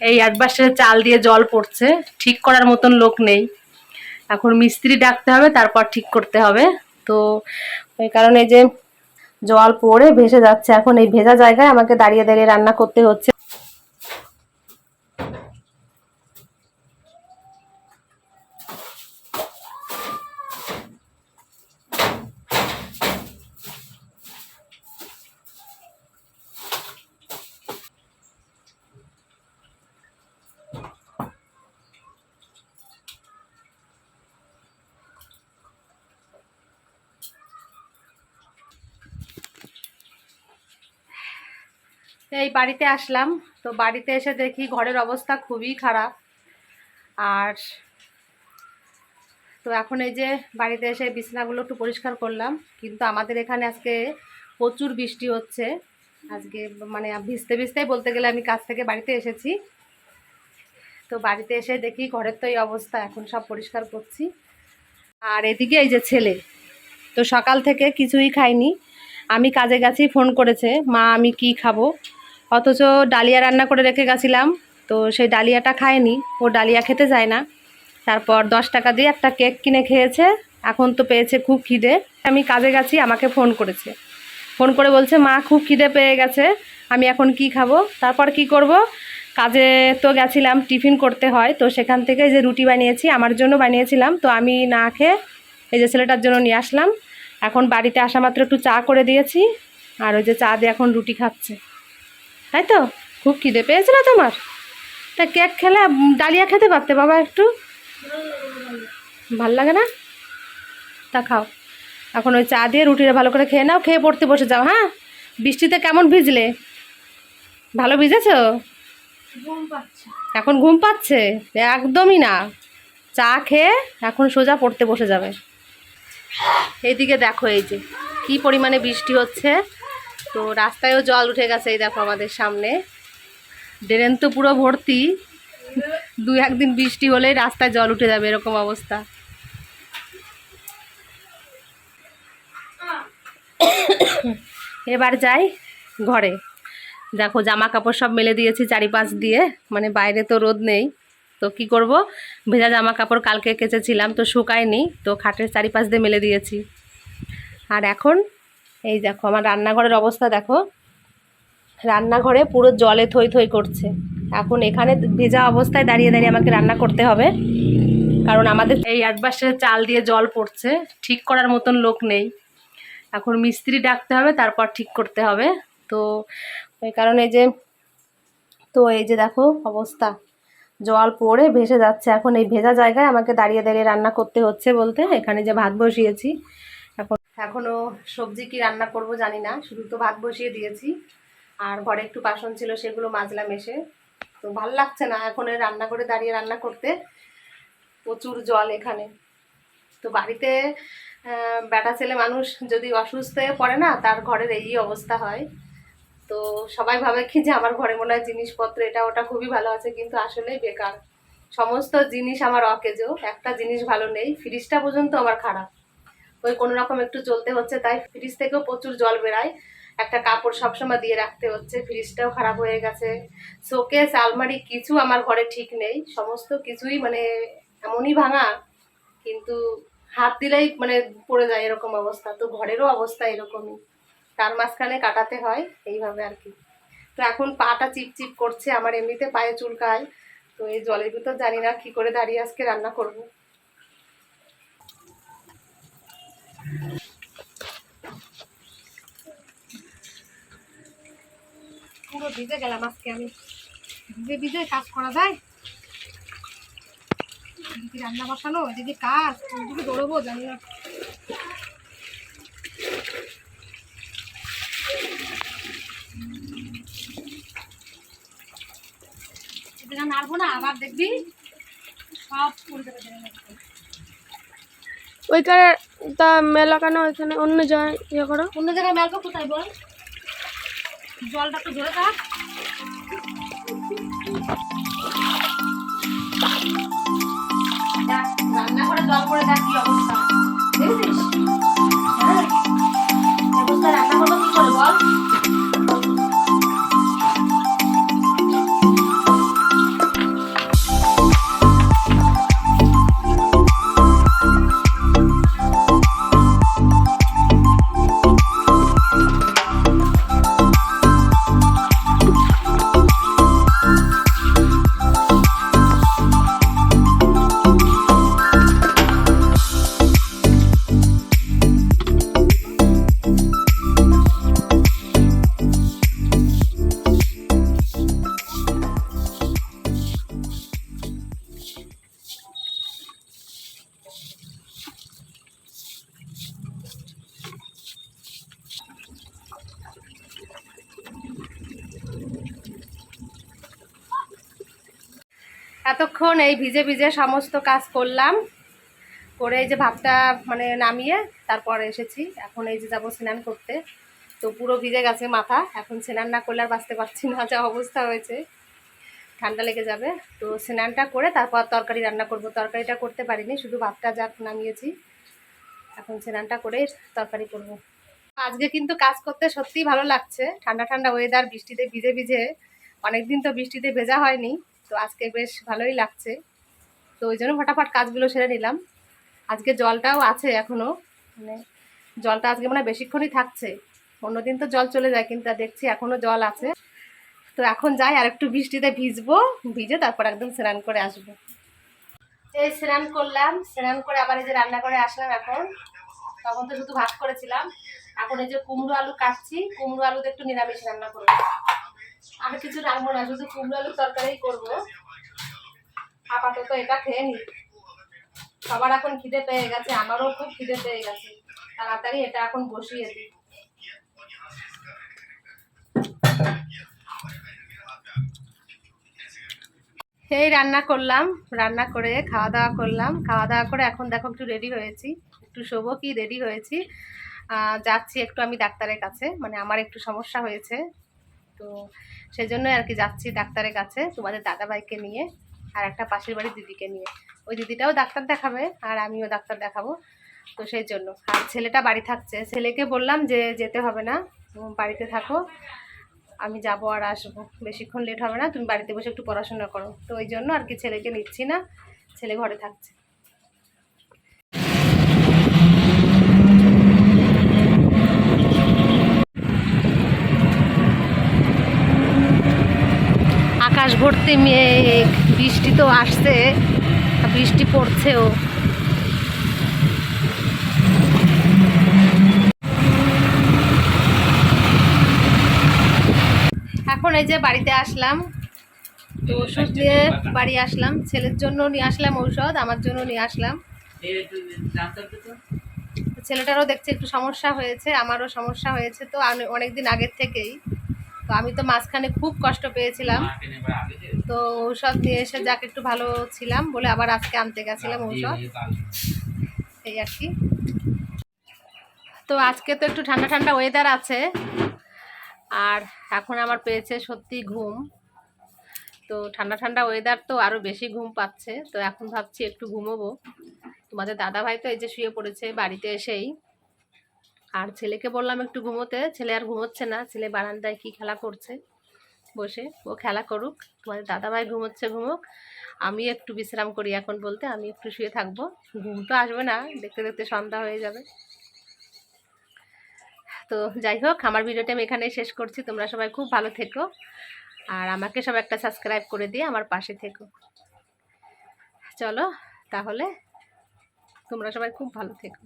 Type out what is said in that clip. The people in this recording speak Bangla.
এই একবাসে চাল দিয়ে জল পড়ছে, ঠিক করার মতন লোক নেই। এখন মিস্ত্রি ডাকতে হবে, তারপর ঠিক করতে হবে। তো ওই কারণে যে জল পড়ে ভেসে যাচ্ছে, এখন এই ভেজা জায়গায় আমাকে দাঁড়িয়ে দাঁড়িয়ে রান্না করতে হচ্ছে। এই বাড়িতে আসলাম। তো বাড়িতে এসে দেখি ঘরের অবস্থা খুবই খারাপ। আর তো এখন এই যে বাড়িতে এসে বিছানাগুলো একটু পরিষ্কার করলাম। কিন্তু আমাদের এখানে আজকে প্রচুর বৃষ্টি হচ্ছে। আজকে মানে ভিজতে ভিজতেই বলতে গেলে আমি কাজ থেকে বাড়িতে এসেছি। তো বাড়িতে এসে দেখি ঘরের তো এই অবস্থা, এখন সব পরিষ্কার করছি। আর এদিকে এই যে ছেলে, তো সকাল থেকে কিছুই খাইনি। আমি কাজে গেছি, ফোন করেছে, মা, আমি কি খাব? অথচ ডালিয়া রান্না করে রেখে গেছিলাম, তো সেই ডালিয়াটা খায়নি, ও ডালিয়া খেতে যায় না। তারপর দশ টাকা দিয়ে একটা কেক কিনে খেয়েছে, এখন তো পেয়েছে খুব খিদে। আমি কাজে গেছি, আমাকে ফোন করেছে। ফোন করে বলছে, মা, খুব খিদে পেয়ে গেছে, আমি এখন কি খাব? তারপর কি করব? কাজে তো গেছিলাম, টিফিন করতে হয়, তো সেখান থেকে যে রুটি বানিয়েছি, আমার জন্য বানিয়েছিলাম, তো আমি না খেয়ে এই যে ছেলেটার জন্য নিয়ে আসলাম। এখন বাড়িতে আসা মাত্র একটু চা করে দিয়েছি, আর ওই যে চা দিয়ে এখন রুটি খাচ্ছে। তাই তো? খুব খিদে পেয়েছিল তোমার? তা কেক খেলে ডালিয়া খেতে পারতে বাবা একটু? ভালো লাগে না? তা খাও। এখন ওই চা দিয়ে রুটিটা ভালো করে খেয়ে নাও, খেয়ে পড়তে বসে যাও হ্যাঁ? বৃষ্টিতে কেমন ভিজলে? ভালো ভিজেছ? এখন ঘুম পাচ্ছে। একদমই না। চা খেয়ে এখন সোজা পড়তে বসে যাবে। এইদিকে দেখো এই যে, কি পরিমাণে বৃষ্টি হচ্ছে। তো রাস্তায়ও জল উঠে গেছে এই দেখো আমাদের সামনে। ড্রেন তো পুরো ভর্তি। দু একদিন বৃষ্টি হলেই রাস্তায় জল উঠে যাবে এরকম অবস্থা। এবার যাই ঘরে। দেখো জামা কাপড় সব মেলে দিয়েছি চারিপাশ দিয়ে মানে বাইরে তো রোদ নেই। তো কি করব? ভেজা জামা কাপড় কালকে কেচেছিলাম, তো শুকায়নি, তো খাটের চারিপাশ দিয়ে মেলে দিয়েছি। আর এখন এই দেখো, আমার রান্নাঘরের অবস্থা দেখো। রান্নাঘরে পুরো জলে থই থই করছে। এখন এখানে ভেজা অবস্থায় দাঁড়িয়ে দাঁড়িয়ে আমাকে রান্না করতে হবে। কারণ আমাদের এই একবাসে চাল দিয়ে জল পড়ছে, ঠিক করার মতন লোক নেই। এখন মিস্ত্রি ডাকতে হবে, তারপর ঠিক করতে হবে। তো ওই কারণে যে, তো এই যে দেখো অবস্থা। জল পড়ে ভেসে যাচ্ছে। এখন এই ভেজা জায়গায় আমাকে দাঁড়িয়ে দাঁড়িয়ে রান্না করতে হচ্ছে বলতে, এখানে যে ভাত বসিয়েছি। এখনও সবজি কি রান্না করব জানি না, শুধু তো ভাত বসিয়ে দিয়েছি। আর ঘরে একটু বাসন ছিল, সেগুলো মাজলাম এসে। তো ভালো লাগছে না এখন রান্না করে দাঁড়িয়ে রান্না করতে। প্রচুর জল এখানে। তো বাড়িতে বেটা ছেলে মানুষ যদি অসুস্থ হয়ে পড়ে না, তার ঘরের এই অবস্থা হয়। তো সবাই ভাবে কি যে আমার ঘরে মনে হয় জিনিসপত্র, এটা ওটা খুবই ভালো আছে, কিন্তু আসলেই বেকার। সমস্ত জিনিস আমার অকেজো, একটা জিনিস ভালো নেই, ফ্রিজটা পর্যন্ত আমার খারাপ। ওই কোনো রকম একটু চলতে হচ্ছে, তাই ফ্রিজ থেকেও প্রচুর জল বেরায়। একটা কাপড় সবসময় দিয়ে রাখতে হচ্ছে ফ্রিজটাও খারাপ হয়ে গেছে। শোকেস, আলমারি কিছু আমার ঘরে ঠিক নেই, সমস্ত কিছুই মানে এমনই ভাঙা, কিন্তু হাত দিলেই মানে পড়ে যায় এরকম অবস্থা, তো ঘরেরও অবস্থা এরকমই। তার মাঝখানে কাটাতে হয়, এইভাবে আর কি। তো এখন পাটা চিপচিপ করছে, আমার এমনিতে পায়ে চুলকায়, তো এই জলের ভিতর জানি না কি করে দাঁড়িয়ে আজকে রান্না করব। পুরো ভিজে গেলাম আজকে আমি। ভিজে ভিজে কাজ করা যায়। এদিকে রান্না বসানো, এদিকে কাজ এদিকে দৌড়বো জানি না। নাড়বো না, আবার দেখবি। সব ওইখানে তা মেলা কেন ওইখানে অন্য জায়গায় ইয়ে করো। অন্য জায়গায় মেলবো কোথায় বল? জলটা একটু ধরে থাক। রান্না করে জল করে দেখ কি অবস্থা। দেখেছিস? এতক্ষণ এই ভিজে ভিজে সমস্ত কাজ করলাম। করে এই যে ভাতটা মানে নামিয়ে তারপর এসেছি। এখন এই যে যাব স্নান করতে। তো পুরো ভিজে গেছে মাথা। এখন স্নান না করলে আর বাঁচতে পারছি না, যা অবস্থা হয়েছে। ঠান্ডা লেগে যাবে। তো স্নানটা করে তারপর তরকারি রান্না করব। তরকারিটা করতে পারিনি, শুধু ভাতটা যা নামিয়েছি। এখন স্নানটা করে তরকারি করব। আজকে কিন্তু কাজ করতে সত্যিই ভালো লাগছে। ঠান্ডা ঠান্ডা ওয়েদার বৃষ্টিতে ভিজে ভিজে। অনেকদিন তো বৃষ্টিতে ভেজা হয়নি। তো আজকে বেশ ভালোই লাগছে। তো ওই জন্য ফটাফট কাজগুলো সেরে নিলাম। আজকে জলটাও আছে এখনও মানে জলটা আজকে মানে বেশিক্ষণই থাকছে। অন্যদিন তো জল চলে যায়, কিন্তু দেখছি এখনও জল আছে। তো এখন যাই, আর একটু বৃষ্টিতে ভিজবো, ভিজে তারপর একদম স্নান করে আসব। এই স্নান করলাম, স্নান করে আবার এই যে রান্না করে আসলাম এখন। তখন তো শুধু ভাত করেছিলাম। এখন এই যে কুমড়ো আলু কাটছি, কুমড়ো আলুতে একটু নিরামিষ রান্না করব। আর কিছু রাখব না, শুধু কুমড়ো আলুর তরকারি করব। আপাতত এটা খেয়ে নি সবার এখন খিদে পেয়ে গেছে, আমারও খুব খিদে পেয়ে গেছে। তাড়াতাড়ি এটা এখন বসিয়ে দিই। এই রান্না করলাম, রান্না করে খাওয়া দাওয়া করলাম। খাওয়া দাওয়া করে এখন দেখো একটু রেডি হয়েছি। একটু শোবো কি রেডি হয়েছি। যাচ্ছি একটু আমি ডাক্তারের কাছে মানে আমার একটু সমস্যা হয়েছে। তো সেজন্য আর কি যাচ্ছি ডাক্তারের কাছে, তোমাদের দাদাভাইকে নিয়ে আর একটা পাশের বাড়ির দিদিকে নিয়ে। ওই দিদিটাও ডাক্তার দেখাবে আর আমিও ডাক্তার দেখাবো। তো সেই জন্য আর ছেলেটা বাড়ি থাকছে। ছেলেকে বললাম যে যেতে হবে না বাড়িতে থাকো। আমি যাব আর আসব। বেশিক্ষণ লেট হবে না, তুমি বাড়িতে বসে একটু পড়াশোনা করো। তো ওই জন্য আর কি ছেলেকে নিচ্ছি না। ছেলে ঘরে থাকছে। আকাশ ভর্তি মেঘ বৃষ্টি তো আসছে, বৃষ্টি পড়ছেও। এখন এই যে বাড়িতে আসলাম। তো ওষুধ দিয়ে বাড়ি আসলাম। ছেলের জন্য নিয়ে আসলাম ঔষধ, আমার জন্য নিয়ে আসলাম। ছেলেটারও দেখছি একটু সমস্যা হয়েছে, আমারও সমস্যা হয়েছে তো অনেক দিন আগের থেকেই। তো আমি তো মাঝখানে খুব কষ্ট পেয়েছিলাম। তো ঔষধ নিয়ে এসে যাকে একটু ভালো ছিলাম বলে আবার আজকে আনতে গেছিলাম ঔষধ। এই আর কি। তো আজকে তো একটু ঠান্ডা ঠান্ডা ওয়েদার আছে। আর এখন আমার পেয়েছে সত্যি ঘুম। তো ঠান্ডা ঠান্ডা ওয়েদার তো আরও বেশি ঘুম পাচ্ছে। তো এখন ভাবছি একটু ঘুমোবো। তোমাদের দাদা ভাই তো এই যে শুয়ে পড়েছে বাড়িতে এসেই। আর ছেলেকে বললাম একটু ঘুমোতে, ছেলে আর ঘুমোচ্ছে না, ছেলে বারান্দায় কি খেলা করছে? বসে, ও খেলা করুক তোমাদের দাদাভাই ঘুমোচ্ছে, ঘুমুক। আমি একটু বিশ্রাম করি এখন বলতে, আমি একটু শুয়ে থাকব। ঘুম তো আসবে না, দেখতে দেখতে সন্ধ্যা হয়ে যাবে। তো যাই হোক, আমার ভিডিওটা আমি এখানেই শেষ করছি। তোমরা সবাই খুব ভালো থেকো। আর আমাকে সব একটা সাবস্ক্রাইব করে দিয়ে আমার পাশে থেকো। চলো, তাহলে তোমরা সবাই খুব ভালো থেকো।